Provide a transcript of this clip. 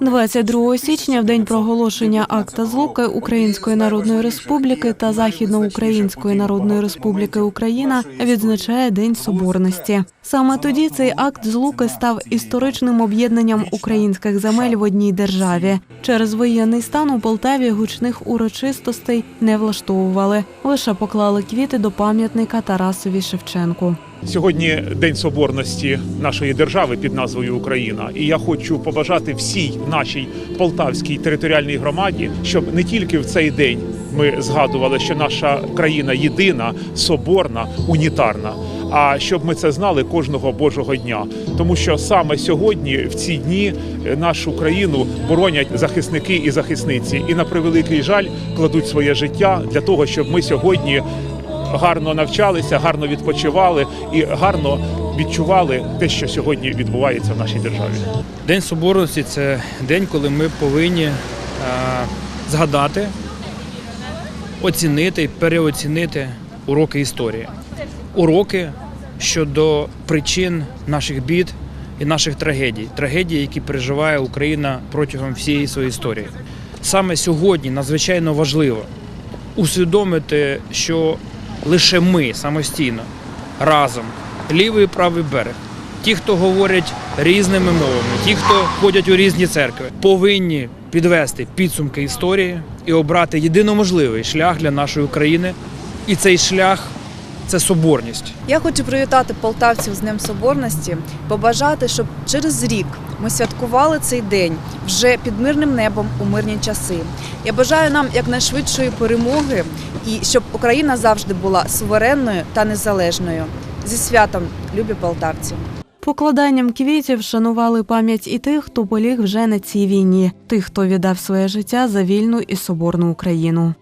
22 січня, в день проголошення акта злуки Української Народної Республіки та Західноукраїнської Народної Республіки Україна відзначає День Соборності. Саме тоді цей акт злуки став історичним об'єднанням українських земель в одній державі. Через воєнний стан у Полтаві гучних урочистостей не влаштовували, лише поклали квіти до пам'ятника Тарасові Шевченку. Сьогодні День Соборності нашої держави під назвою Україна. І я хочу побажати всій нашій полтавській територіальній громаді, щоб не тільки в цей день ми згадували, що наша країна єдина, соборна, унітарна. А щоб ми це знали кожного божого дня, тому що саме сьогодні, в ці дні, нашу країну боронять захисники і захисниці, і на превеликий жаль кладуть своє життя для того, щоб ми сьогодні гарно навчалися, гарно відпочивали і гарно відчували те, що сьогодні відбувається в нашій державі. День Соборності це день, коли ми повинні е, згадати, оцінити і переоцінити уроки історії. Уроки щодо причин наших бід і наших трагедій, трагедій, які переживає Україна протягом всієї своєї історії. Саме сьогодні надзвичайно важливо усвідомити, що лише ми самостійно разом, лівий і правий берег, ті, хто говорять різними мовами, ті, хто ходять у різні церкви, повинні підвести підсумки історії і обрати єдиноможливий шлях для нашої України. І цей шлях це соборність. Я хочу привітати полтавців з Днем Соборності, побажати, щоб через рік ми святкували цей день вже під мирним небом у мирні часи. Я бажаю нам якнайшвидшої перемоги і щоб Україна завжди була суверенною та незалежною. Зі святом, любі полтавці! Покладанням квітів шанували пам'ять і тих, хто поліг вже на цій війні, тих, хто віддав своє життя за вільну і соборну Україну.